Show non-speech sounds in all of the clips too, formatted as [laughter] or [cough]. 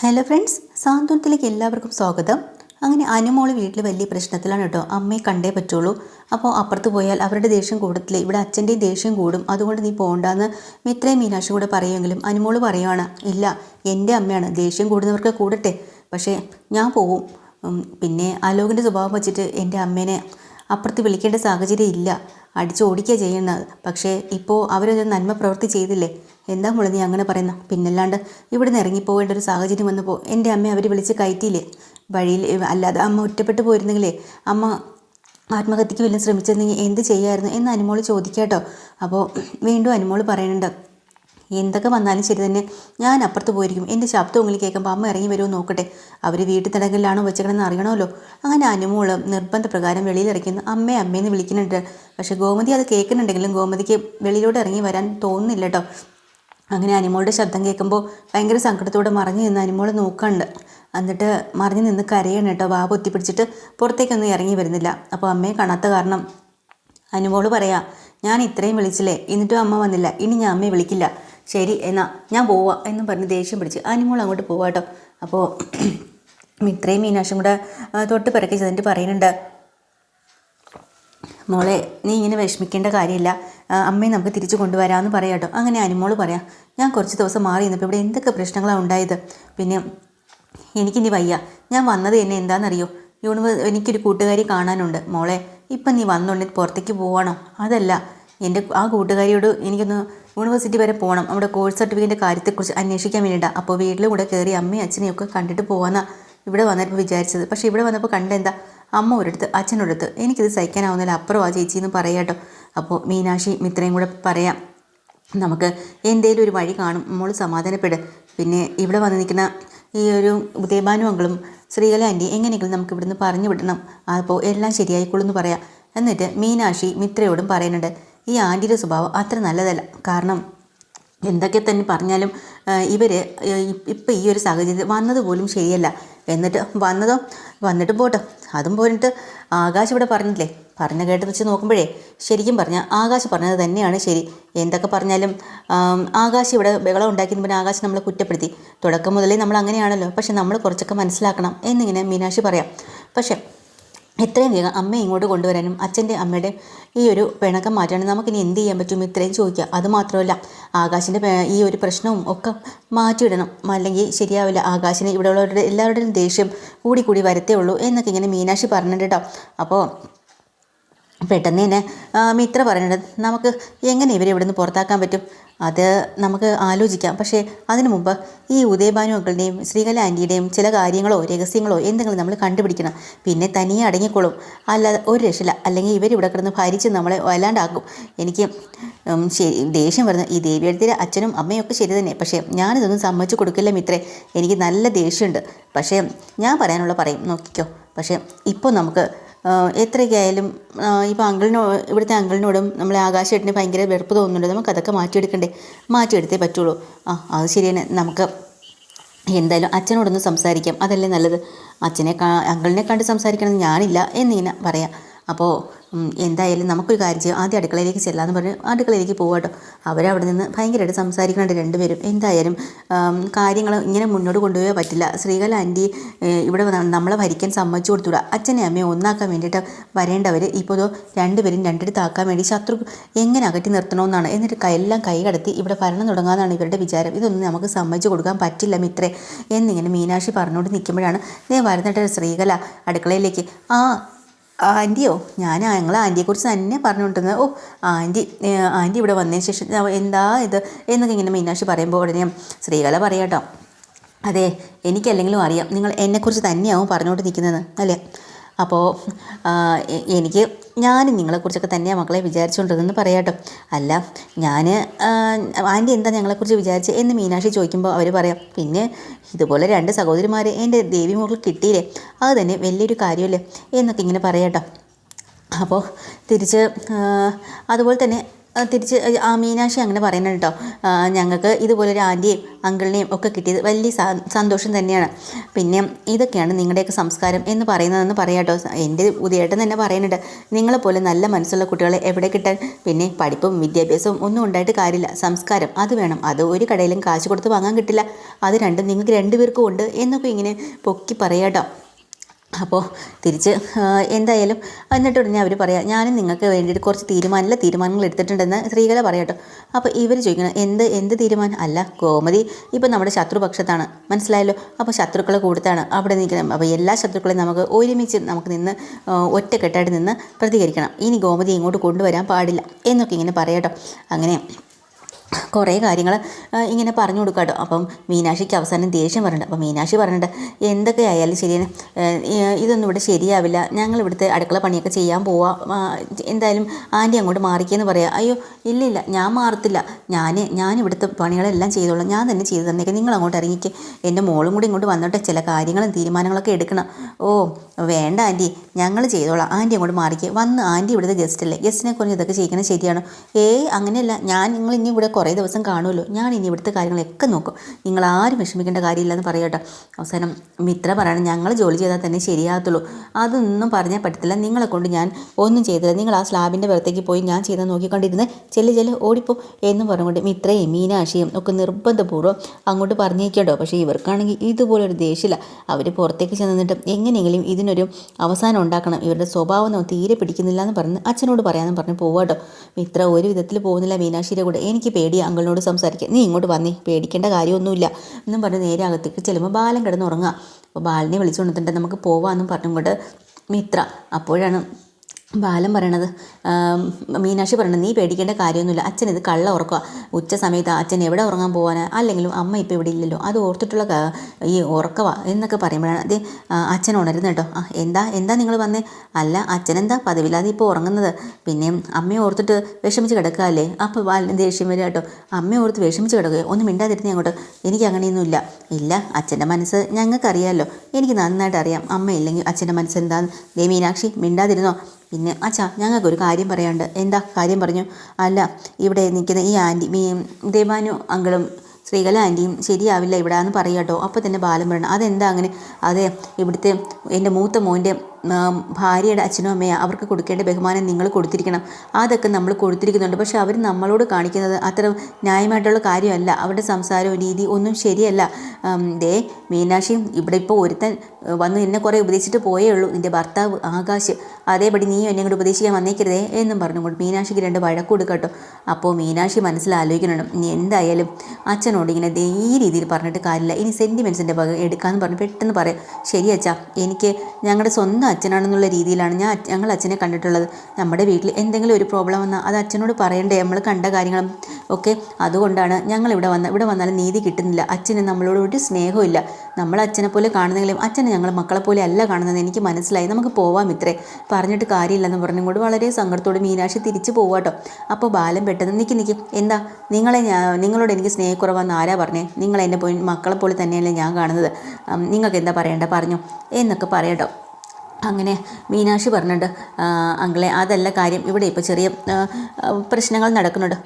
Hello friends സാന്ത്വനത്തിലേക്ക് എല്ലാവർക്കും സ്വാഗതം. അങ്ങനെ അനുമോൾ വീട്ടിൽ വലിയ പ്രശ്നത്തിലാണ് കേട്ടോ. അമ്മയെ കണ്ടേ പറ്റുള്ളൂ. അപ്പോൾ അപ്പുറത്ത് പോയാൽ അവരുടെ ദേഷ്യം കൂടത്തില്ലേ? ഇവിടെ അച്ഛന്റെയും ദേഷ്യം കൂടും. അതുകൊണ്ട് നീ പോകണ്ടെന്ന് മിത്രയും മീനാക്ഷി കൂടെ പറയുമെങ്കിലും അനുമോൾ പറയുവാണ് ഇല്ല എന്റെ അമ്മയാണ്. ദേഷ്യം കൂടുന്നവർക്ക് കൂടട്ടെ. പക്ഷേ ഞാൻ പോവും. പിന്നെ അലോകിന്റെ സ്വഭാവം വെച്ചിട്ട് എന്റെ അമ്മേനെ അപ്പുറത്ത് വിളിക്കേണ്ട സാഹചര്യം ഇല്ല. അടിച്ചോടിക്കുക ചെയ്യുന്നത്. പക്ഷേ ഇപ്പോൾ അവരൊരു നന്മ പ്രവൃത്തി ചെയ്തില്ലേ? എന്താ മോളെ നീ അങ്ങനെ പറയുന്ന? പിന്നല്ലാണ്ട് ഇവിടെ ഇവിടുന്ന് ഇറങ്ങിപ്പോകേണ്ട ഒരു സാഹചര്യം വന്നപ്പോൾ എന്റെ അമ്മയെ അവർ വിളിച്ച് കയറ്റിയില്ലേ? വഴിയിൽ അല്ലാതെ അമ്മ ഒറ്റപ്പെട്ടു പോയിരുന്നെങ്കിലേ അമ്മ ആത്മഹത്യക്ക് വല്ലതും ശ്രമിച്ചിരുന്നെങ്കിൽ എന്ത് ചെയ്യായിരുന്നു എന്ന് അനുമോൾ ചോദിക്കാട്ടോ. അപ്പോൾ വീണ്ടും അനുമോൾ പറയുന്നുണ്ട് എന്തൊക്കെ വന്നാലും ശരി തന്നെ ഞാൻ അപ്പുറത്ത് പോയിരിക്കും. എന്റെ ശബ്ദം ഉള്ളിൽ കേൾക്കുമ്പോൾ അമ്മ ഇറങ്ങി വരുമോ നോക്കട്ടെ. അവർ വീട്ടിൽ തടങ്കലിലാണോ വെച്ചേക്കണമെന്ന് അറിയണമല്ലോ. അങ്ങനെ അനുമോൾ നിർബന്ധപ്രകാരം വെളിയിൽ ഇറക്കുന്നു അമ്മയെ അമ്മയെന്ന് വിളിക്കുന്നുണ്ട്. പക്ഷേ ഗോമതി അത് കേൾക്കുന്നുണ്ടെങ്കിലും ഗോമതിക്ക് വെളിയിലോട്ട് ഇറങ്ങി വരാൻ തോന്നുന്നില്ല കേട്ടോ. അങ്ങനെ അനിമോളുടെ ശബ്ദം കേൾക്കുമ്പോൾ ഭയങ്കര സങ്കടത്തോടെ മറിഞ്ഞു നിന്ന് അനിമോൾ നോക്കണ്ട്. എന്നിട്ട് മറിഞ്ഞു നിന്ന് കരയാണ് കേട്ടോ. വാ പൊത്തിപ്പിടിച്ചിട്ട് പുറത്തേക്കൊന്നും ഇറങ്ങി വരുന്നില്ല. അപ്പോൾ അമ്മയെ കാണാത്ത കാരണം അനുമോൾ പറയാം ഞാൻ ഇത്രയും വിളിച്ചില്ലേ? എന്നിട്ടും അമ്മ വന്നില്ല. ഇനി ഞാൻ അമ്മയെ വിളിക്കില്ല. ശരി എന്നാ ഞാൻ പോവാം എന്നും പറഞ്ഞ് ദേഷ്യം പിടിച്ച് അനുമോൾ അങ്ങോട്ട് പോവാട്ടോ അപ്പോൾ [clears throat] ഇത്രയും മീനാശും കൂടെ തൊട്ട് പിറക്കി ചെന്നിട്ട് പറയുന്നുണ്ട് മോളെ നീ ഇങ്ങനെ വിഷമിക്കേണ്ട കാര്യമില്ല. അമ്മയെ നമുക്ക് തിരിച്ചു കൊണ്ടുവരാമെന്ന് പറയാം കേട്ടോ. അങ്ങനെ അനുമോൾ പറയാം ഞാൻ കുറച്ച് ദിവസം മാറി നിന്നപ്പോൾ ഇവിടെ എന്തൊക്കെ പ്രശ്നങ്ങളാണ് ഉണ്ടായത്? പിന്നെ എനിക്കിനി വയ്യ. ഞാൻ വന്നത് എന്നെ എന്താണെന്നറിയോ യൂണിവേഴ്സ് എനിക്കൊരു കൂട്ടുകാരി കാണാനുണ്ട് മോളെ. ഇപ്പം നീ വന്നുകൊണ്ട് പുറത്തേക്ക് പോവാണോ? അതല്ല എന്റെ ആ കൂട്ടുകാരിയോട് എനിക്കൊന്ന് യൂണിവേഴ്സിറ്റി വരെ പോകണം അവിടെ കോഴ്സ് സർട്ടിഫിക്കറ്റിന്റെ കാര്യത്തെക്കുറിച്ച് അന്വേഷിക്കാൻ വേണ്ടിയിട്ടാണ് അപ്പോൾ വീട്ടിൽ കൂടെ കയറി അമ്മയും അച്ഛനെയും ഒക്കെ കണ്ടിട്ട് പോകാമെന്നാണ് ഇവിടെ വന്നപ്പോൾ വിചാരിച്ചത്. പക്ഷേ ഇവിടെ വന്നപ്പോൾ കണ്ടെന്താ? അമ്മ ഒരിടത്ത് അച്ഛനൊരിടത്ത്. എനിക്കിത് സഹിക്കാനാവുന്നില്ല അപ്പുറം ആ ചേച്ചി എന്ന് പറയാട്ടോ അപ്പോൾ മീനാക്ഷി മിത്രയും കൂടെ പറയാം നമുക്ക് എന്തേലും ഒരു വഴി കാണും നമ്മൾ സമാധാനപ്പെടും. പിന്നെ ഇവിടെ വന്ന് നിൽക്കുന്ന ഈ ഒരു ഉദയഭാനു അങ്കളും ശ്രീകല ആന്റി എങ്ങനെയെങ്കിലും നമുക്ക് ഇവിടുന്ന് പറഞ്ഞു വിടണം. അപ്പോൾ എല്ലാം ശരിയായിക്കോളും എന്ന് പറയാം. എന്നിട്ട് മീനാക്ഷി മിത്രയോടും പറയുന്നുണ്ട് ഈ ആന്റിയുടെ സ്വഭാവം അത്ര നല്ലതല്ല. കാരണം എന്തൊക്കെ തന്നെ പറഞ്ഞാലും ഇവർ ഇപ്പം ഈ ഒരു സാഹചര്യത്തിൽ വന്നത് പോലും ശരിയല്ല. എന്നിട്ട് വന്നതോ? വന്നിട്ട് പോട്ടെ. അതും പോയിട്ട് ആകാശ് ഇവിടെ പറഞ്ഞില്ലേ പറഞ്ഞ കേട്ട് വെച്ച് നോക്കുമ്പോഴേ ശരിക്കും പറഞ്ഞാൽ ആകാശ് പറഞ്ഞത് തന്നെയാണ് ശരി. എന്തൊക്കെ പറഞ്ഞാലും ആകാശ് ഇവിടെ ബഹളം ഉണ്ടാക്കിയതിന് പിന്നെ ആകാശ് നമ്മളെ കുറ്റപ്പെടുത്തി. തുടക്കം മുതലേ നമ്മൾ അങ്ങനെയാണല്ലോ. പക്ഷെ നമ്മൾ കുറച്ചൊക്കെ മനസ്സിലാക്കണം എന്നിങ്ങനെ മീനാക്ഷി പറയാം. പക്ഷേ എത്രയും വേഗം അമ്മയെ ഇങ്ങോട്ട് കൊണ്ടുവരാനും അച്ഛന്റെ അമ്മയുടെ ഈ ഒരു പിണക്കം മാറ്റാനും നമുക്കിനി എന്ത് ചെയ്യാൻ പറ്റും ഇത്രയും ചോദിക്കുക. അതുമാത്രമല്ല ആകാശിന്റെ ഈ ഒരു പ്രശ്നവും ഒക്കെ മാറ്റിയിടണം. അല്ലെങ്കിൽ ശരിയാവില്ല ആകാശിന് ഇവിടെയുള്ളവരുടെ എല്ലാവരുടെയും ദേഷ്യം കൂടി കൂടി വരത്തേ ഉള്ളൂ എന്നൊക്കെ ഇങ്ങനെ മീനാക്ഷി പറഞ്ഞിട്ട് അപ്പോൾ പെട്ടെന്ന് തന്നെ മിത്ര പറയുന്നത് നമുക്ക് എങ്ങനെ ഇവരെ ഇവിടുന്ന് പുറത്താക്കാൻ പറ്റും? അത് നമുക്ക് ആലോചിക്കാം. പക്ഷേ അതിനു മുമ്പ് ഈ ഉദയഭാനു അങ്കിളിന്റെയും ശ്രീകല ആന്റിയുടെയും ചില കാര്യങ്ങളോ രഹസ്യങ്ങളോ എന്തെങ്കിലും നമ്മൾ കണ്ടുപിടിക്കണം. പിന്നെ തനിയെ അടങ്ങിക്കോളും അല്ലാതെ ഒരു രക്ഷയില്ല. അല്ലെങ്കിൽ ഇവരിവിടെ കിടന്ന് ഭരിച്ച് നമ്മളെ വല്ലാണ്ടാക്കും. എനിക്ക് ശരി ദേഷ്യം വരുന്നു. ഈ ദേവിയെടുത്തിലെ അച്ഛനും അമ്മയും ഒക്കെ ശരി തന്നെ. പക്ഷേ ഞാനിതൊന്നും സമ്മതിച്ചു കൊടുക്കില്ല മിത്രേ. എനിക്ക് നല്ല ദേഷ്യമുണ്ട്. പക്ഷേ ഞാൻ പറയാനുള്ള പറയും. നോക്കിക്കോ. പക്ഷേ ഇപ്പോൾ നമുക്ക് ആഹ് എത്രയൊക്കെ ആയാലും ഇപ്പോൾ അങ്കിളിനോ ഇവിടുത്തെ അങ്കിളിനോടും നമ്മളെ ആകാശേട്ടന് ഭയങ്കര വെറുപ്പ് തോന്നുന്നുണ്ട്. നമുക്ക് അതൊക്കെ മാറ്റിയെടുക്കണ്ടേ? മാറ്റിയെടുത്തേ പറ്റുള്ളൂ. ആ അത് ശരിയാണ് നമുക്ക് എന്തായാലും അച്ഛനോടൊന്ന് സംസാരിക്കാം. അതല്ലേ നല്ലത്? അച്ഛനെ അങ്കിളിനെ കണ്ട് സംസാരിക്കണമെന്ന് ഞാനില്ല എന്നിങ്ങനെ പറയാം. അപ്പോൾ എന്തായാലും നമുക്കൊരു കാര്യം ചെയ്യാം. ആദ്യം അടുക്കളയിലേക്ക് ചെല്ലാമെന്ന് പറഞ്ഞ് അടുക്കളയിലേക്ക് പോകാട്ടോ അവരവിടെ നിന്ന് ഭയങ്കരമായിട്ട് സംസാരിക്കുന്നുണ്ട് രണ്ടുപേരും. എന്തായാലും കാര്യങ്ങൾ ഇങ്ങനെ മുന്നോട്ട് കൊണ്ടുപോയാൽ പറ്റില്ല. ശ്രീകല ആന്റി ഇവിടെ നമ്മളെ ഭരിക്കാൻ സമ്മതിച്ചു കൊടുത്തുവിടുക അച്ഛനെ അമ്മയെ ഒന്നാക്കാൻ വേണ്ടിയിട്ട് വരേണ്ടവർ ഇപ്പോൾ രണ്ടുപേരും രണ്ടിടത്താക്കാൻ വേണ്ടി ശത്രു എങ്ങനെ അകറ്റി നിർത്തണമെന്നാണ്. എന്നിട്ട് എല്ലാം കൈ കടത്തി ഇവിടെ ഭരണം തുടങ്ങാമെന്നാണ് ഇവരുടെ വിചാരം. ഇതൊന്നും നമുക്ക് സമ്മതിച്ചു കൊടുക്കാൻ പറ്റില്ല മിത്രേ. എന്നിങ്ങനെ മീനാക്ഷി പറഞ്ഞുകൊണ്ട് നിൽക്കുമ്പോഴാണ് ഞാൻ വരുന്നിട്ട് ശ്രീകല അടുക്കളയിലേക്ക്. ആ ആന്റിയോ? ഞാൻ ഞങ്ങൾ ആന്റിയെക്കുറിച്ച് തന്നെ പറഞ്ഞുകൊണ്ടിരുന്നത്. ഓ ആന്റി ആന്റി ഇവിടെ വന്നതിന് ശേഷം എന്താ ഇത്? എന്നൊക്കെ ഇങ്ങനെ മീനാക്ഷി പറയുമ്പോൾ ഉടനെ ശ്രീകല പറയാട്ടോ. അതെ എനിക്കല്ലെങ്കിലും അറിയാം നിങ്ങൾ എന്നെക്കുറിച്ച് തന്നെയാവും പറഞ്ഞുകൊണ്ട് നിൽക്കുന്നത് അല്ലേ? അപ്പോൾ എനിക്ക് ഞാൻ നിങ്ങളെക്കുറിച്ചൊക്കെ തന്നെയാണ് മക്കളെ വിചാരിച്ചുകൊണ്ടിരുന്നെന്ന് പറയാട്ടോ. അല്ല ഞാൻ ആന്റി എന്താ ഞങ്ങളെക്കുറിച്ച് വിചാരിച്ച് എന്ന് മീനാക്ഷി ചോദിക്കുമ്പോൾ അവർ പറയാം പിന്നെ ഇതുപോലെ രണ്ട് സഹോദരിമാർ എന്റെ ദേവി മകൾ കിട്ടിയില്ലേ അത് തന്നെ വലിയൊരു കാര്യമല്ലേ എന്നൊക്കെ ഇങ്ങനെ പറയാട്ടോ. അപ്പോൾ തിരിച്ച് അതുപോലെ തന്നെ തിരിച്ച് ആ മീനാക്ഷി അങ്ങനെ പറയുന്നുണ്ട് കേട്ടോ ഞങ്ങൾക്ക് ഇതുപോലൊരു ആന്റിയും അങ്കിളിനെയും ഒക്കെ കിട്ടിയത് വലിയ സന്തോഷം തന്നെയാണ്. പിന്നെ ഇതൊക്കെയാണ് നിങ്ങളുടെയൊക്കെ സംസ്കാരം എന്ന് പറയുന്നതെന്ന് പറയാം കേട്ടോ എന്റെ ഉദയേട്ടൻ തന്നെ പറയുന്നുണ്ട് നിങ്ങളെപ്പോലെ നല്ല മനസ്സുള്ള കുട്ടികളെ എവിടെ കിട്ടാൻ? പിന്നെ പഠിപ്പും വിദ്യാഭ്യാസവും ഒന്നും ഉണ്ടായിട്ട് കാര്യമില്ല. സംസ്കാരം അത് വേണം. അത് ഒരു കടയിലും കാശ് കൊടുത്ത് വാങ്ങാൻ കിട്ടില്ല. അത് രണ്ടും നിങ്ങൾക്ക് രണ്ടുപേർക്കും ഉണ്ട് എന്നൊക്കെ ഇങ്ങനെ പൊക്കി പറയാം കേട്ടോ അപ്പോൾ തിരിച്ച് എന്തായാലും എന്നിട്ട് ഉടനെ അവർ പറയാം ഞാനും നിങ്ങൾക്ക് വേണ്ടിയിട്ട് കുറച്ച് തീരുമാനമില്ല തീരുമാനങ്ങൾ എടുത്തിട്ടുണ്ടെന്ന് സ്ത്രീകളെ പറയട്ടോ അപ്പോൾ ഇവർ ചോദിക്കണം എന്ത് എന്ത് തീരുമാനം? അല്ല ഗോമതി ഇപ്പോൾ നമ്മുടെ ശത്രുപക്ഷത്താണ് മനസ്സിലായല്ലോ? അപ്പോൾ ശത്രുക്കളെ കൂടുതലാണ് അവിടെ നിൽക്കണം. അപ്പോൾ എല്ലാ ശത്രുക്കളെയും നമുക്ക് ഒരുമിച്ച് നമുക്ക് നിന്ന് ഒറ്റക്കെട്ടായിട്ട് നിന്ന് പ്രതികരിക്കണം. ഇനി ഗോമതി ഇങ്ങോട്ട് കൊണ്ടുവരാൻ പാടില്ല എന്നൊക്കെ ഇങ്ങനെ പറയട്ടോ അങ്ങനെ കുറേ കാര്യങ്ങൾ ഇങ്ങനെ പറഞ്ഞു കൊടുക്കാട്ടോ അപ്പം മീനാക്ഷിക്ക് അവസാനം ദേഷ്യം പറഞ്ഞിട്ടുണ്ട് അപ്പം മീനാക്ഷി പറഞ്ഞിട്ടുണ്ട് എന്തൊക്കെ ആയാലും ഈ- ഇതൊന്നും ഇവിടെ ശരിയാവില്ല. ഞങ്ങൾ ഇവിടുത്തെ അടുക്കള പണിയൊക്കെ ചെയ്യാൻ പോവാം. എന്തായാലും ആന്റി അങ്ങോട്ട് മാറിക്കെന്ന് പറയാം. അയ്യോ ഇല്ല ഇല്ല ഞാൻ മാറത്തില്ല. ഞാൻ ഞാൻ ഇവിടുത്തെ പണികളെല്ലാം ചെയ്തോളാം. ഞാൻ തന്നെ ചെയ്തു തന്നേക്കാം. നിങ്ങൾ അങ്ങോട്ട് ഇറങ്ങിക്ക്. എന്റെ മോളും കൂടി ഇങ്ങോട്ട് വന്നോട്ടെ. ചില കാര്യങ്ങളും തീരുമാനങ്ങളൊക്കെ എടുക്കണം. ഓ വേണ്ട ആന്റി ഞങ്ങൾ ചെയ്തോളാം. ആന്റി അങ്ങോട്ട് മാറിക്കുക വന്ന് ആന്റി ഇവിടുത്തെ ഗസ്റ്റ് അല്ലേ ഗസ്റ്റിനെ കുറിച്ച് ഇതൊക്കെ ചെയ്യിക്കണം ശരിയാണോ? ഏയ് അങ്ങനെയല്ല. ഞാൻ നിങ്ങൾ ഇനി ഇവിടെ കുറേ ദിവസം കാണുമല്ലോ. ഞാൻ ഇനി ഇവിടുത്തെ കാര്യങ്ങളൊക്കെ നോക്കും. നിങ്ങൾ ആരും വിഷമിക്കേണ്ട കാര്യമില്ലെന്ന് പറയട്ടെ അവസാനം മിത്ര പറയണം ഞങ്ങൾ ജോലി ചെയ്താൽ തന്നെ ശരിയാകത്തുള്ളൂ. അതൊന്നും പറഞ്ഞാൽ പറ്റത്തില്ല. നിങ്ങളെ കൊണ്ട് ഞാൻ ഒന്നും ചെയ്തില്ല നിങ്ങൾ ആ സ്ലാബിന്റെ പുറത്തേക്ക് പോയി ഞാൻ ചെയ്ത് നോക്കിക്കൊണ്ടിരുന്ന് ചെല്ലു ചെല്ലു ഓടിപ്പോ. എന്ന് പറഞ്ഞുകൊണ്ട് മിത്രയും മീനാക്ഷിയും ഒക്കെ നിർബന്ധപൂർവം അങ്ങോട്ട് പറഞ്ഞേക്കട്ടോ പക്ഷേ ഇവർക്കാണെങ്കിൽ ഇതുപോലൊരു ദേഷ്യമില്ല. അവർ പുറത്തേക്ക് ചെന്നിട്ട് എങ്ങനെയെങ്കിലും ഇതിനൊരു അവസാനം ഉണ്ടാക്കണം. ഇവരുടെ സ്വഭാവം നമുക്ക് തീരെ പിടിക്കുന്നില്ല എന്ന് പറഞ്ഞ് അച്ഛനോട് പറയാമെന്ന് പറഞ്ഞ് പോവാട്ടോ മിത്ര ഒരു വിധത്തിൽ പോകുന്നില്ല മീനാക്ഷിയുടെ കൂടെ. എനിക്ക് പേടിയാ അങ്കിളിനോട് സംസാരിക്കുക നീ ഇങ്ങോട്ട് വന്നേ പേടിക്കേണ്ട കാര്യമൊന്നുമില്ല. എന്നും പറഞ്ഞ് നേരെ അകത്തേക്ക് ചെല്ലുമ്പോൾ ബാലൻ കിടന്നുറങ്ങുക അപ്പോൾ ബാലിനെ വിളിച്ചു കൊണ്ടിട്ടുണ്ട് നമുക്ക് പോവാമെന്നും പറഞ്ഞുകൊണ്ട് മിത്ര അപ്പോഴാണ് ബാലൻ പറയണത് മീനാക്ഷി പറയണത് നീ പേടിക്കേണ്ട കാര്യമൊന്നുമില്ല. അച്ഛൻ ഇത് കള്ള ഉറക്കുക ഉച്ച സമയത്ത് അച്ഛൻ എവിടെ ഉറങ്ങാൻ പോകാനാ അല്ലെങ്കിലും അമ്മ ഇപ്പോൾ ഇവിടെ ഇല്ലല്ലോ. അത് ഓർത്തിട്ടുള്ള ഈ ഉറക്കവാ എന്നൊക്കെ പറയുമ്പോഴാണ്. അതേ അച്ഛൻ ഉണരുന്നത് കേട്ടോ. എന്താ എന്താ നിങ്ങൾ വന്നേ? അല്ല അച്ഛനെന്താ പതിവില്ലാതെ ഇപ്പോൾ ഉറങ്ങുന്നത്? പിന്നെ അമ്മയെ ഓർത്തിട്ട് വിഷമിച്ച് കിടക്കുകയല്ലേ? അപ്പോൾ ബാലിന് ദേഷ്യം വരിക കേട്ടോ. അമ്മയെ ഓർത്ത് വിഷമിച്ച് കിടക്കുക ഒന്നും മിണ്ടാതിരുന്നേ അങ്ങോട്ട്. എനിക്ക് അങ്ങനെയൊന്നുമില്ല. ഇല്ല അച്ഛന്റെ മനസ്സ് ഞങ്ങൾക്കറിയാമല്ലോ. എനിക്ക് നന്നായിട്ട് അറിയാം അമ്മ ഇല്ലെങ്കിൽ അച്ഛന്റെ മനസ്സ് എന്താന്ന്? ദേ മീനാക്ഷി മിണ്ടാതിരുന്നോ? പിന്നെ അച്ഛാ ഞങ്ങൾക്കൊരു കാര്യം പറയാണ്ട് എന്താ? കാര്യം പറഞ്ഞു. അല്ല ഇവിടെ നിൽക്കുന്ന ഈ ആന്റി മീ ദേവാനു അങ്കിളും ശ്രീകല ആന്റിയും ശരിയാവില്ല ഇവിടെ എന്ന് പറയാട്ടോ അപ്പോൾ തന്നെ ബാലൻ പറയണം. അതെന്താ അങ്ങനെ? അതെ ഇവിടുത്തെ എന്റെ മൂത്ത മോന്റെ ഭാര്യയുടെ അച്ഛനും അമ്മയും അവർക്ക് കൊടുക്കേണ്ട ബഹുമാനം നിങ്ങൾ കൊടുത്തിരിക്കണം. അതൊക്കെ നമ്മൾ കൊടുത്തിരിക്കുന്നുണ്ട്. പക്ഷേ അവർ നമ്മളോട് കാണിക്കുന്നത് അത്ര ന്യായമായിട്ടുള്ള കാര്യമല്ല. അവരുടെ സംസാരവും രീതി ഒന്നും ശരിയല്ല. ദേ മീനാക്ഷി ഇവിടെ ഇപ്പോൾ ഒരുത്തൻ വന്ന് എന്നെ കുറേ ഉപദേശിച്ചിട്ട് പോയേ ഉള്ളൂ. നിന്റെ ഭർത്താവ് ആകാശ് അതേപടി നീ എന്നെ കൂടെ ഉപദേശിക്കാൻ വന്നേക്കരുതേ എന്നും പറഞ്ഞുകൊണ്ട് മീനാക്ഷിക്ക് രണ്ട് വഴക്ക് കൊടുക്കട്ടോ. അപ്പോൾ മീനാക്ഷി മനസ്സിലാലോചിക്കണം ഇനി എന്തായാലും അച്ഛനോട് ഇങ്ങനെ ഈ രീതിയിൽ പറഞ്ഞിട്ട് കാര്യമില്ല. ഇനി സെന്റിമെൻസിന്റെ ഭാഗം എടുക്കാമെന്ന് പറഞ്ഞ് പെട്ടെന്ന് പറയാം. ശരി അച്ഛാ എനിക്ക് ഞങ്ങളുടെ സ്വന്തം അച്ഛനാണെന്നുള്ള രീതിയിലാണ് ഞാൻ ഞങ്ങൾ അച്ഛനെ കണ്ടിട്ടുള്ളത്. നമ്മുടെ വീട്ടിൽ എന്തെങ്കിലും ഒരു പ്രോബ്ലം വന്നാൽ അത് അച്ഛനോട് പറയണ്ടേ? നമ്മൾ കണ്ട കാര്യങ്ങളും ഒക്കെ അതുകൊണ്ടാണ് ഞങ്ങൾ ഇവിടെ വന്ന ഇവിടെ വന്നാലും നീതി കിട്ടുന്നില്ല. അച്ഛന് നമ്മളോട് ഒരു സ്നേഹവും ഇല്ല. നമ്മൾ അച്ഛനെ പോലെ കാണുന്നെങ്കിലും അച്ഛനെ ഞങ്ങൾ മക്കളെ പോലെ അല്ല കാണുന്നത് എനിക്ക് മനസ്സിലായി. നമുക്ക് പോവാം ഇത്രേ. പറഞ്ഞിട്ട് കാര്യമില്ലെന്ന് പറഞ്ഞുകൊണ്ട് വളരെ സങ്കടത്തോടെ മീനാക്ഷി തിരിച്ചു പോവാട്ടോ അപ്പോൾ ബാലൻ പെട്ടെന്ന് നിൽക്കി നിൽക്കി എന്താ? നിങ്ങളെ നിങ്ങളോട് എനിക്ക് സ്നേഹക്കുറവാന്ന് ആരാ പറഞ്ഞേ? നിങ്ങൾ എന്റെ മക്കളെ പോലെ തന്നെയല്ലേ ഞാൻ കാണുന്നത്. നിങ്ങൾക്ക് എന്താ പറയേണ്ട? പറഞ്ഞു. എന്നൊക്കെ പറയട്ടോ അങ്ങനെ മീനാക്ഷി പറഞ്ഞിട്ട് "ആ, അങ്കിളെ അതല്ല കാര്യം. ഇവിടെ ഇപ്പോൾ ചെറിയ പ്രശ്നങ്ങൾ നടക്കുന്നുണ്ട്.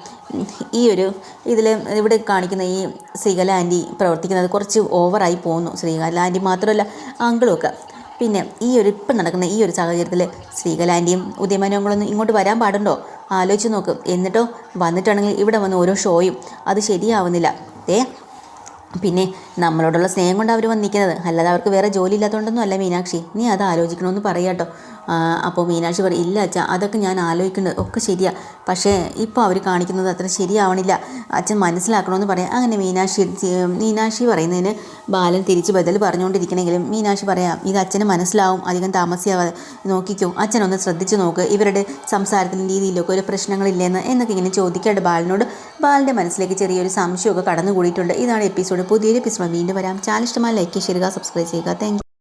ഈ ഒരു ഇതിൽ ഇവിടെ കാണിക്കുന്ന ഈ ശ്രീകല ആന്റി പ്രവർത്തിക്കുന്നത് കുറച്ച് ഓവറായി പോകുന്നു. ശ്രീകല ആന്റി മാത്രമല്ല അങ്കിളുമൊക്കെ. പിന്നെ ഈ ഒരു ഇപ്പം നടക്കുന്ന ഈ ഒരു സാഹചര്യത്തിൽ ശ്രീകല ആന്റിയും ഉദയമാനങ്ങളൊന്നും ഇങ്ങോട്ട് വരാൻ പാടുണ്ടോ? ആലോചിച്ച് നോക്കും. എന്നിട്ടോ വന്നിട്ടാണെങ്കിൽ ഇവിടെ വന്ന് ഓരോ ഷോയും. അത് ശരിയാവുന്നില്ല. ഏ പിന്നെ നമ്മളോടുള്ള സ്നേഹം കൊണ്ട് അവർ വന്നിരിക്കുന്നത്. അല്ലാതെ അവർക്ക് വേറെ ജോലി ഇല്ലാത്തതുകൊണ്ടൊന്നും അല്ല മീനാക്ഷി. നീ അത് ആലോചിക്കണമെന്ന് പറയാട്ടോ. അപ്പോൾ മീനാക്ഷി പറയും ഇല്ല അച്ഛാ അതൊക്കെ ഞാൻ ആലോചിക്കുന്നുണ്ട്. ഒക്കെ ശരിയാ. പക്ഷേ ഇപ്പോൾ അവർ കാണിക്കുന്നത് അത്ര ശരിയാവണില്ല. അച്ഛൻ മനസ്സിലാക്കണമെന്ന് പറയാം. അങ്ങനെ മീനാക്ഷി മീനാക്ഷി പറയുന്നതിന് ബാലൻ തിരിച്ച് ബദൽ പറഞ്ഞുകൊണ്ടിരിക്കണമെങ്കിലും മീനാക്ഷി പറയാം ഇത് അച്ഛന് മനസ്സിലാവും. അധികം താമസിയാവാതെ നോക്കിക്കോ. അച്ഛനൊന്ന് ശ്രദ്ധിച്ച് നോക്ക്. ഇവരുടെ സംസാരത്തിലും രീതിയിലൊക്കെ ഒരു പ്രശ്നങ്ങളില്ലെന്ന് എന്നൊക്കെ ഇങ്ങനെ ചോദിക്കാണ്ട് ബാലനോട് ബാലിന്റെ മനസ്സിലേക്ക് ചെറിയൊരു സംശയമൊക്കെ കടന്നുകൂടിയിട്ടുണ്ട്. ഇതാണ് എപ്പിസോഡ്. പുതിയൊരു എപ്പിസോഡ്. വീണ്ടും വരാം. ചാനൽ ഇഷ്ടമായ ലൈക്ക് ചെയ്യുക സബ്സ്ക്രൈബ് ചെയ്യുക. താങ്ക്